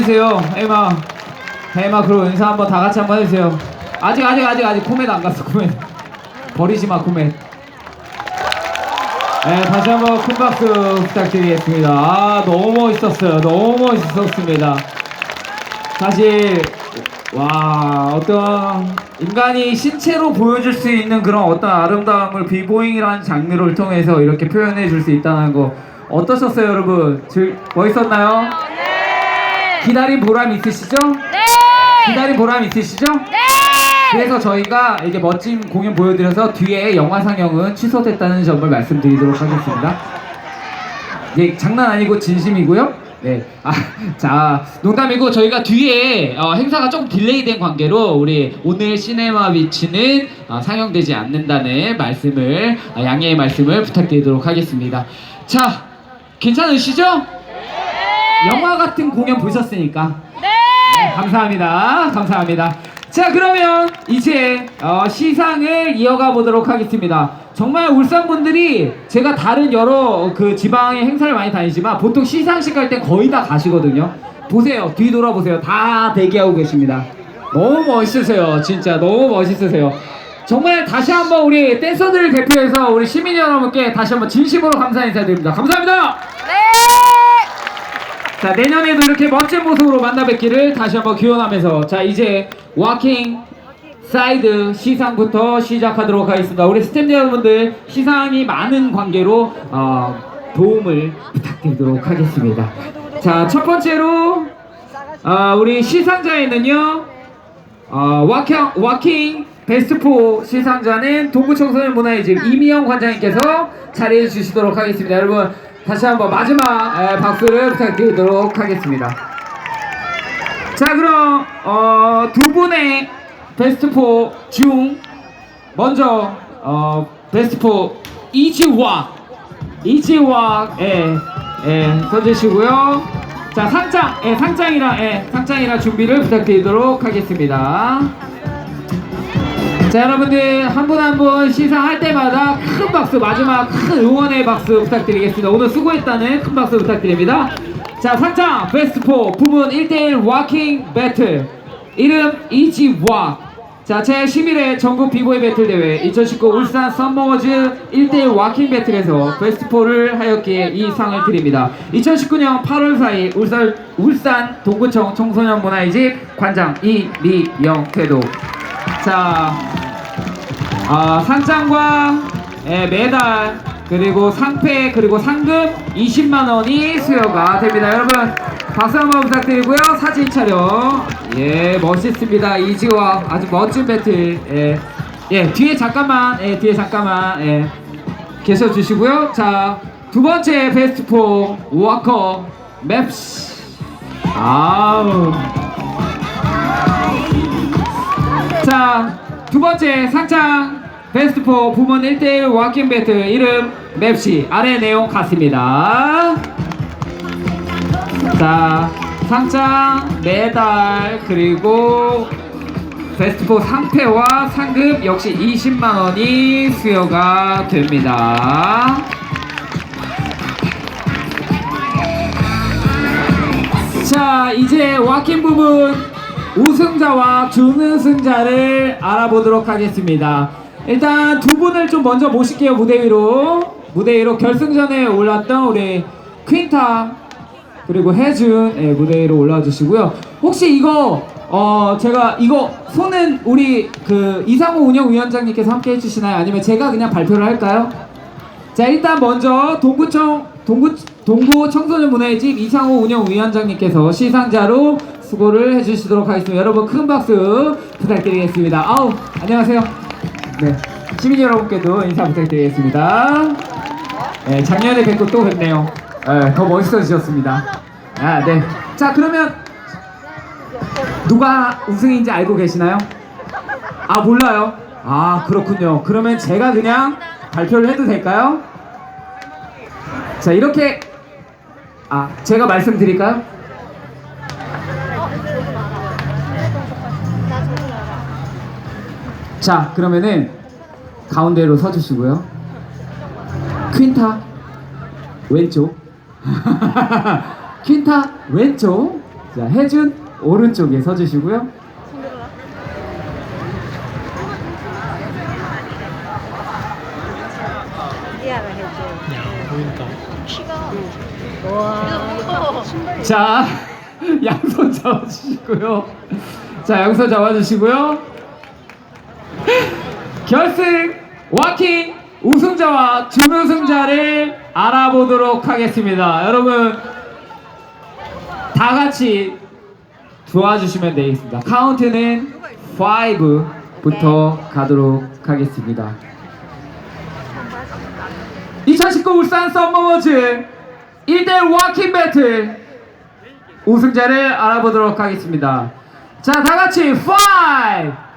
인사 한번 해주세요. 헤이마. 헤이마 그리고 인사 한번 다 같이 한번 해주세요. 아직, 아직, 아직, 아직 코멧 안 갔어, 코멧. 버리지 마, 코멧. 네, 다시 한번 큰 박수 부탁드리겠습니다. 아, 너무 멋있었어요. 너무 멋있었습니다. 사실 와 어떤 인간이 신체로 보여줄 수 있는 그런 어떤 아름다움을 비보잉이라는 장르를 통해서 이렇게 표현해 줄 수 있다는 거 어떠셨어요 여러분? 즐, 멋있었나요? 네. 기다린 보람 있으시죠? 네. 기다린 보람 있으시죠? 네. 그래서 저희가 이게 멋진 공연 보여드려서 뒤에 영화 상영은 취소됐다는 점을 말씀드리도록 하겠습니다. 예, 장난 아니고 진심이고요. 네, 아, 자, 농담이고 저희가 뒤에 어, 행사가 조금 딜레이된 관계로 우리 오늘 시네마 비치는 어, 상영되지 않는다는 말씀을 어, 양해의 말씀을 부탁드리도록 하겠습니다. 자, 괜찮으시죠? 영화 같은 공연 보셨으니까 네. 네, 감사합니다. 감사합니다. 자, 그러면 이제 어, 시상을 이어가 보도록 하겠습니다. 정말 울산 분들이 제가 다른 여러 그 지방의 행사를 많이 다니지만 보통 시상식 갈 때 거의 다 가시거든요. 보세요. 뒤 돌아보세요. 다 대기하고 계십니다. 너무 멋있으세요. 진짜 너무 멋있으세요. 정말 다시 한번 우리 댄서들을 대표해서 우리 시민 여러분께 다시 한번 진심으로 감사 인사드립니다. 감사합니다. 네. 자 내년에도 이렇게 멋진 모습으로 만나 뵙기를 다시 한번 기원하면서 자 이제 워킹 사이드 시상부터 시작하도록 하겠습니다 우리 스태프 여러분들 시상이 많은 관계로 어, 도움을 부탁드리도록 하겠습니다 자 첫 번째로 어, 우리 시상자에는요 어, 워킹, 워킹 베스트4 시상자는 동부청소년 문화의 집 이미영 관장님께서 자리해 주시도록 하겠습니다. 여러분 다시 한번 마지막 에, 박수를 부탁드리도록 하겠습니다. 자 그럼 어, 두 분의 베스트4 중 먼저 어, 베스트4 이지화 이지화 예, 예, 써주시고요. 자 상장 예, 상장이랑 예, 상장이랑 준비를 부탁드리도록 하겠습니다. 자 여러분들 한 분 한 분 시상할 때마다 큰 박수 마지막 큰 응원의 박수 부탁드리겠습니다. 오늘 수고했다는 큰 박수 부탁드립니다. 자 상장 베스트4 부문 1대1 와킹 배틀. 이름 이지와. 자 제 11회 전국 비보이 배틀 대회 2019 울산 썸머워즈 1대1 와킹 배틀에서 베스트4를 하였기에 이 상을 드립니다. 2019년 8월 4일 울산, 울산 동구청 청소년 문화의 집 관장 이미영 태도. 자, 아, 상장과 예, 메달 그리고 상패 그리고 상금 20만 원이 수여가 됩니다. 여러분 박수 한번 부탁드리고요. 사진 촬영 예 멋있습니다. 이지와 아주 멋진 배틀 예, 예 뒤에 잠깐만 예 뒤에 잠깐만 예 계셔 주시고요. 자 두 번째 베스트 4 워커 맵스 아우 자, 두 번째 상장 베스트 4 부문 1대1 워킹 배틀 이름 맵시 아래 내용 같습니다. 자, 상장, 메달, 그리고 베스트 4 상패와 상금 역시 20만 원이 수여가 됩니다. 자 이제 와킹 부분 우승자와 준우승자를 알아보도록 하겠습니다 일단 두 분을 좀 먼저 모실게요 무대 위로 무대 위로 결승전에 올랐던 우리 퀸타 그리고 혜준 예, 무대 위로 올라와 주시고요 혹시 이거 어 제가 이거 손은 우리 그 이상호 운영위원장님께서 함께 해주시나요 아니면 제가 그냥 발표를 할까요? 자 일단 먼저 동구청 동구 동구 청소년 문화의 집 이상호 운영위원장님께서 시상자로 수고를 해주시도록 하겠습니다. 여러분 큰 박수 부탁드리겠습니다. 아우 안녕하세요. 네 시민 여러분께도 인사 부탁드리겠습니다. 네 작년에 뵙고 또 뵙네요. 네, 더 멋있어지셨습니다. 아 네. 자 그러면 누가 우승인지 알고 계시나요? 아 몰라요. 아 그렇군요. 그러면 제가 그냥 발표를 해도 될까요? 자 이렇게 아 제가 말씀드릴까요? 자 그러면은 가운데로 서주시고요. 퀸타 왼쪽 퀸타 왼쪽 자 혜준 오른쪽에 서주시고요. 자 양손 잡아주시고요 자 양손 잡아주시고요 결승 와킹 우승자와 준우승자를 알아보도록 하겠습니다. 여러분 다 같이 도와주시면 되겠습니다. 카운트는 5부터 가도록 하겠습니다. 2019 울산 썸머워즈 1대1 워킹 배틀 우승자를 알아보도록 하겠습니다. 자, 다 같이 5,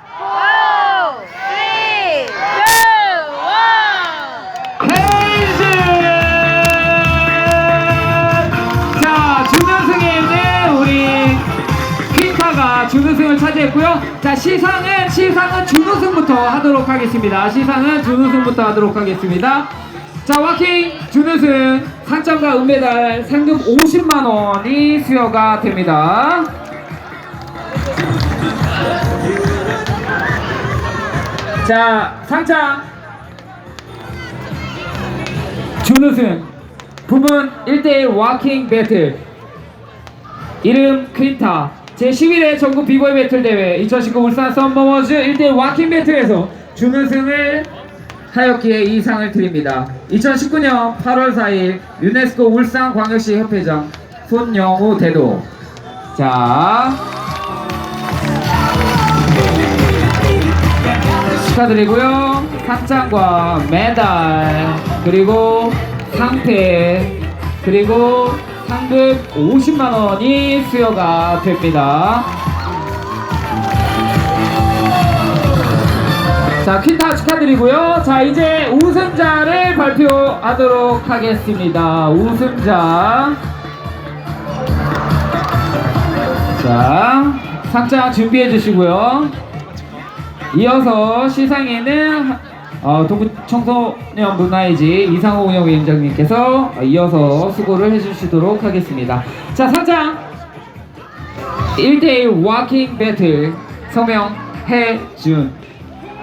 준우승을 차지했고요. 자, 시상은, 시상은 준우승부터 하도록 하겠습니다. 시상은 준우승부터 하도록 하겠습니다. 자, 와킹 준우승 상장과 은메달 상금 50만 원이 수여가 됩니다. 자, 상장 준우승 부문 1대1 와킹 배틀 이름 퀸타 제11회 전국 비보이 배틀 대회 2019 울산 썸머워즈 1대1 와킹 배틀에서 준우승을 하였기에 이 상을 드립니다. 2019년 8월 4일 유네스코 울산광역시 협회장 손영우 대도. 자. 축하드리고요. 상장과 메달 그리고 상패 그리고 상금 50만 원이 수여가 됩니다. 자, 퀸타 축하드리고요. 자, 이제 우승자를 발표하도록 하겠습니다. 우승자. 자, 상장 준비해 주시고요. 이어서 시상에는 어, 동부 청소년 문화의지 이상호 운영위원장님께서 이어서 수고를 해주시도록 하겠습니다. 자, 상장 1대1 와킹 배틀 성명 해준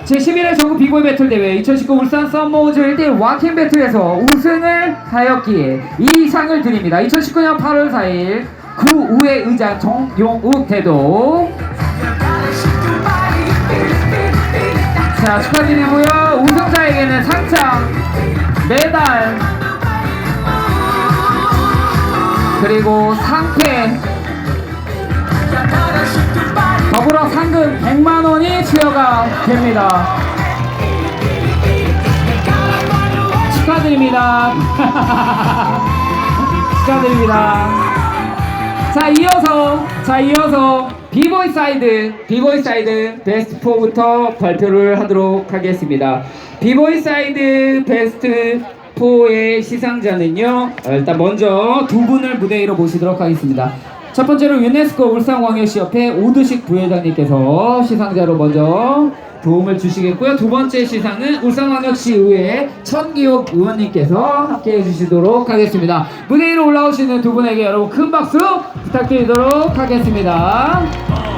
제11회 전국 비보이 배틀 대회 2019 울산 썸머우즈 1대1 와킹 배틀에서 우승을 하였기에 이 상을 드립니다. 2019년 8월 4일 구의회 의장 정용욱 대도 자 축하드리고요. 우승자에게는 상장 메달 그리고 상패. 더불어 상금 100만원이 수여가 됩니다. 축하드립니다. 축하드립니다. 자 이어서 자 이어서 비보이 사이드 비보이 사이드 베스트 4부터 발표를 하도록 하겠습니다. 비보이 사이드 베스트 4의 시상자는요 어, 일단 먼저 두 분을 무대 위로 모시도록 하겠습니다. 첫 번째로 유네스코 울산광역시협회 오두식 부회장님께서 시상자로 먼저 도움을 주시겠고요. 두 번째 시상은 울산광역시 의회 천기옥 의원님께서 함께 해주시도록 하겠습니다. 무대 위로 올라오시는 두 분에게 여러분 큰 박수 부탁드리도록 하겠습니다.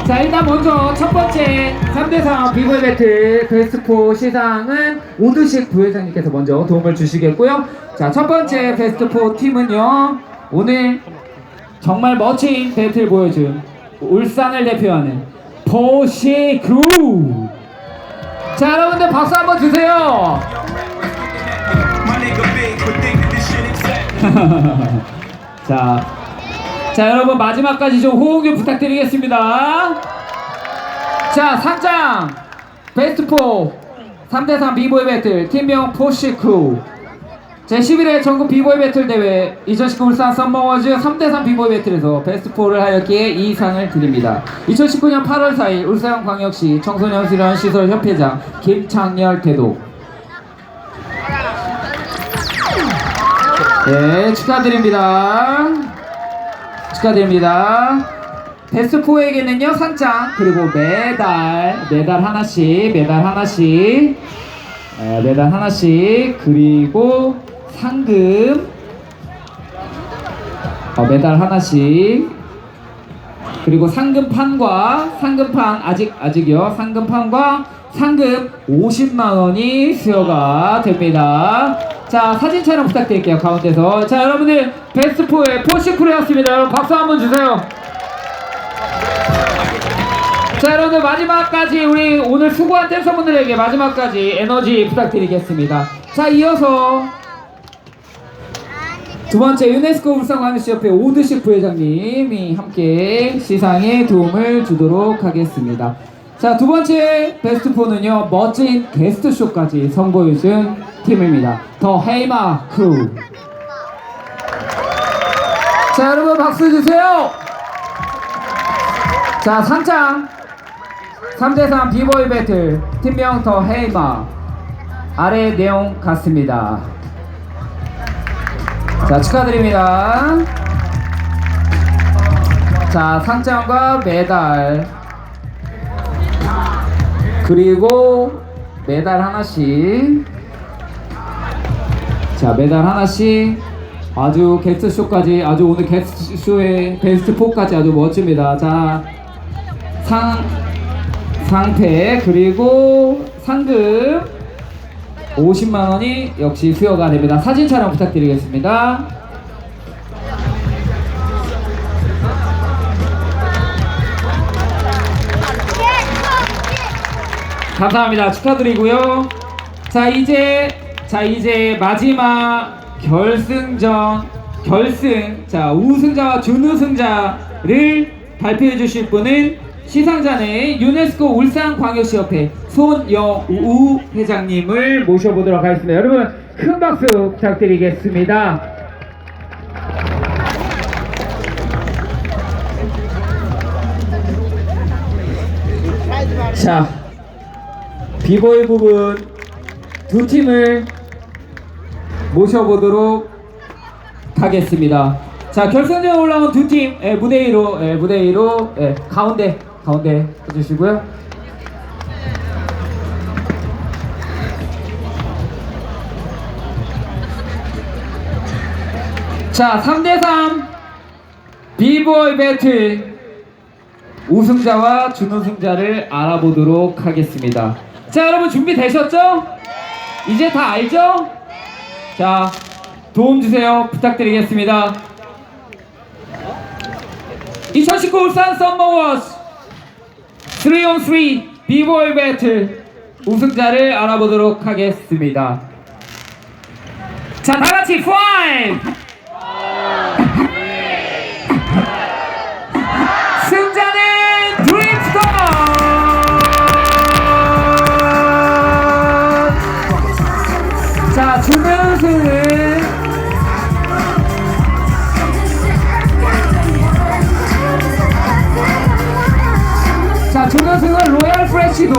자 일단 먼저 첫 번째 3대3 비보이 배틀 베스트4 시상은 오두식 부회장님께서 먼저 도움을 주시겠고요. 자첫 번째 베스트4 팀은요 오늘 정말 멋진 배틀 보여준 울산을 대표하는 포시그루 자 여러분들 박수 한번 주세요. 자, 자 여러분 마지막까지 좀 호응 좀 부탁드리겠습니다 자 상장 베스트 4 3대3 비보이 배틀 팀명 포시크루 제11회 전국 비보이 배틀 대회 2019 울산 썸머워즈 3대3 비보이 배틀에서 베스트 4를 하였기에 이 상을 드립니다. 2019년 8월 4일 울산광역시 청소년 수련 시설 협회장 김창열 대도 네 축하드립니다. 축하드립니다. 베스트 4에게는요 상장 그리고 메달 메달 하나씩 메달 하나씩 네, 메달 하나씩 그리고 상금 어, 메달 하나씩 그리고 상금판과 상금판 아직 아직이요 상금판과 상금 50만 원이 수여가 됩니다. 자 사진 촬영 부탁드릴게요 가운데서 자 여러분들 베스트4의 포시크루였습니다. 여러분 박수 한번 주세요. 자 여러분들 마지막까지 우리 오늘 수고한 댄서분들에게 마지막까지 에너지 부탁드리겠습니다. 자 이어서 두 번째 유네스코 울산광역시협회 오드식 부회장님이 함께 시상에 도움을 주도록 하겠습니다. 자, 두 번째 베스트 4는요, 멋진 게스트쇼까지 선보여준 팀입니다. 더 헤이마 크루. 자, 여러분 박수 주세요! 자, 상장 3대3 비보이 배틀 팀명 더 헤이마 아래 내용 같습니다. 자 축하드립니다. 자 상장과 메달 그리고 메달 하나씩 자 메달 하나씩 아주 게스트 쇼까지 아주 오늘 게스트 쇼의 베스트 4까지 아주 멋집니다. 자 상 상패 그리고 상금 50만 원이 역시 수여가 됩니다. 사진 촬영 부탁드리겠습니다. 감사합니다. 축하드리고요. 자 이제 자 이제 마지막 결승전 결승 자 우승자와 준우승자를 발표해 주실 분은 시상자의 유네스코 울산광역시협회 손영우 회장님을 모셔보도록 하겠습니다. 여러분 큰 박수 부탁드리겠습니다. 자 비보이 부분 두 팀을 모셔보도록 하겠습니다. 자 결승전에 올라온 두 팀 무대 위로 예, 무대 위로 예, 가운데 가운데 해주시고요. 자 3대3 비보이 배틀 우승자와 준우승자를 알아보도록 하겠습니다. 자, 여러분 준비되셨죠? 이제 다 알죠? 자, 도움 주세요. 부탁드리겠습니다. 2019 울산 썸머워스 3on3 비보이 배틀 우승자를 알아보도록 하겠습니다. 자, 다 같이 5! 승자는 드림스톤! 자, 준우승은 시도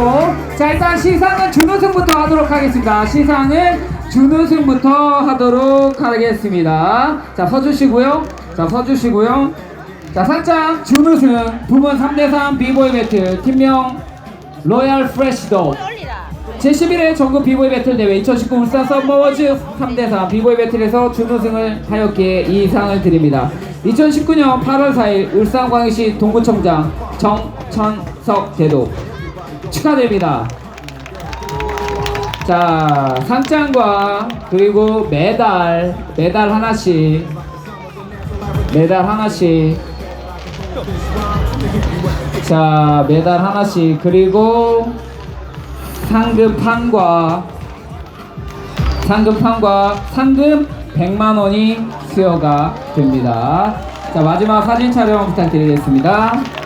자, 일단 시상은 준우승부터 하도록 하겠습니다. 시상은 준우승부터 하도록 하겠습니다. 자, 서주시고요. 자, 서주시고요. 자, 상장 준우승 부문 3대3 비보이 배틀 팀명 로얄 프레시도 제11회 전국 비보이 배틀 대회 2019 울산 썸머워즈 3대3 비보이 배틀에서 준우승을 하였기에 이 상을 드립니다. 2019년 8월 4일 울산광역시 동구청장 정천석 대도 축하드립니다. 자, 상장과 그리고 메달, 메달 하나씩, 메달 하나씩, 자, 메달 하나씩, 그리고 상금판과 상금판과 상금 100만 원이 수여가 됩니다. 자 마지막 사진 촬영 부탁드리겠습니다.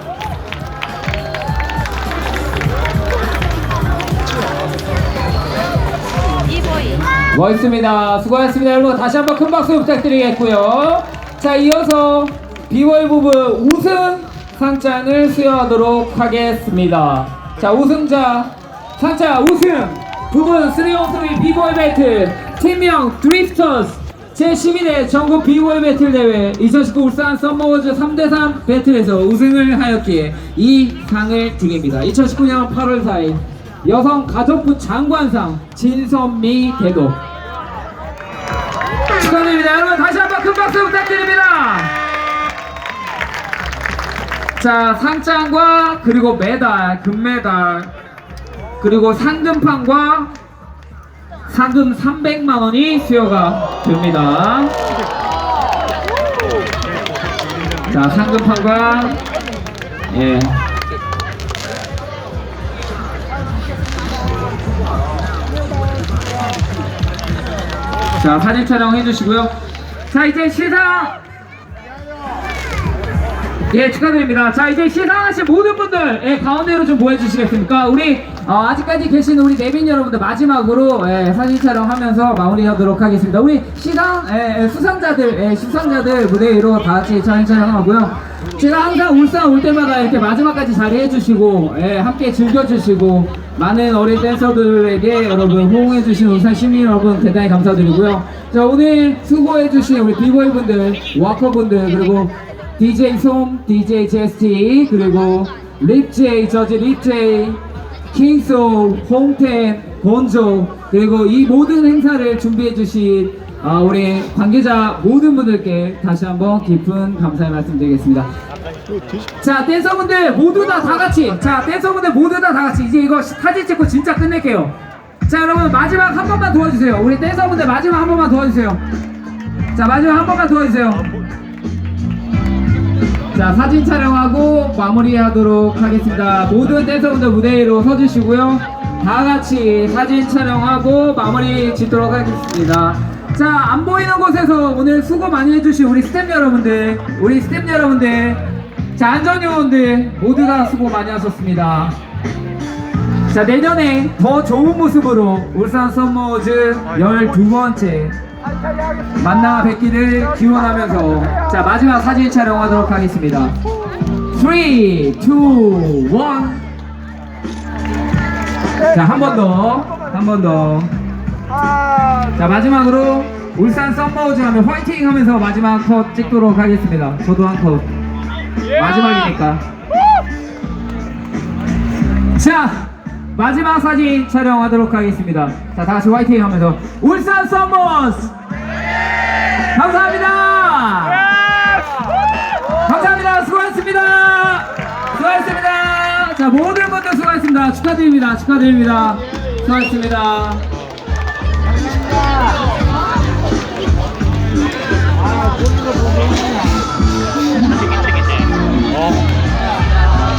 멋있습니다. 수고하셨습니다. 여러분 다시 한번 큰 박수 부탁드리겠고요. 자 이어서 비월 부분 우승 상장을 수여하도록 하겠습니다. 자 우승자 상장 우승 부분 3on3 비보이 배틀 팀명 드리프터스 제12대 전국 비보이 배틀 대회 2019 울산 썸머워즈 3대3 배틀에서 우승을 하였기에 이 상을 드립니다. 2019년 8월 4일 여성 가족부 장관상 진선미 대도 축하드립니다. 여러분 다시 한번 큰 박수 부탁드립니다. 자, 상장과 그리고 메달, 금메달, 그리고 상금판과 상금 300만 원이 수여가 됩니다. 자, 상금판과 예. 자, 사진 촬영 해 주시고요. 자, 이제 시상 예, 축하드립니다. 자, 이제 시상하신 모든 분들, 예, 가운데로 좀 모여주시겠습니까? 우리, 어, 아직까지 계시는 우리 내빈 여러분들 마지막으로, 예, 사진 촬영하면서 마무리하도록 하겠습니다. 우리 시상, 예, 예, 수상자들, 예, 수상자들 무대 위로 다 같이 사진 촬영하고요. 제가 항상 울산 올 때마다 이렇게 마지막까지 자리해주시고, 예, 함께 즐겨주시고, 많은 어린 댄서들에게 여러분 호응해주신 울산 시민 여러분 대단히 감사드리고요. 자, 오늘 수고해주신 우리 비보이 분들, 와커 분들, 그리고 DJ 솜, DJ 제스티, 그리고 립제이, 저지 립제이, 킹소, 홍텐, 본조, 그리고 이 모든 행사를 준비해주신 아, 우리 관계자 모든 분들께 다시 한번 깊은 감사의 말씀 드리겠습니다. 자, 댄서분들 모두 다 다 같이, 자, 댄서분들 모두 다 다 같이 이제 이거 사진 찍고 진짜 끝낼게요. 자, 여러분 마지막 한 번만 도와주세요. 우리 댄서분들 마지막 한 번만 도와주세요. 자, 마지막 한 번만 도와주세요. 자 사진 촬영하고 마무리하도록 하겠습니다 모든 댄서분들 무대 위로 서주시고요 다 같이 사진 촬영하고 마무리 짓도록 하겠습니다 자 안 보이는 곳에서 오늘 수고 많이 해주신 우리 스탭 여러분들 우리 스탭 여러분들 자 안전요원들 모두 다 수고 많이 하셨습니다. 자 내년에 더 좋은 모습으로 울산 썸머즈 12번째 만나 뵙기를 기원하면서 자 마지막 사진 촬영하도록 하겠습니다. 3, 2, 1 자, 한 번 더, 한 번 더. 자, 마지막으로 울산 썸머우즈 하면 화이팅 하면서 마지막 컷 찍도록 하겠습니다. 저도 한 컷. 마지막이니까. 자, 마지막 사진 촬영하도록 하겠습니다. 자, 다 같이 화이팅 하면서 울산 썸머우즈! 감사합니다! 감사합니다. 수고하셨습니다. 수고하셨습니다. 자, 모든 분들 수고하셨습니다. 축하드립니다. 축하드립니다. 수고하셨습니다. 어.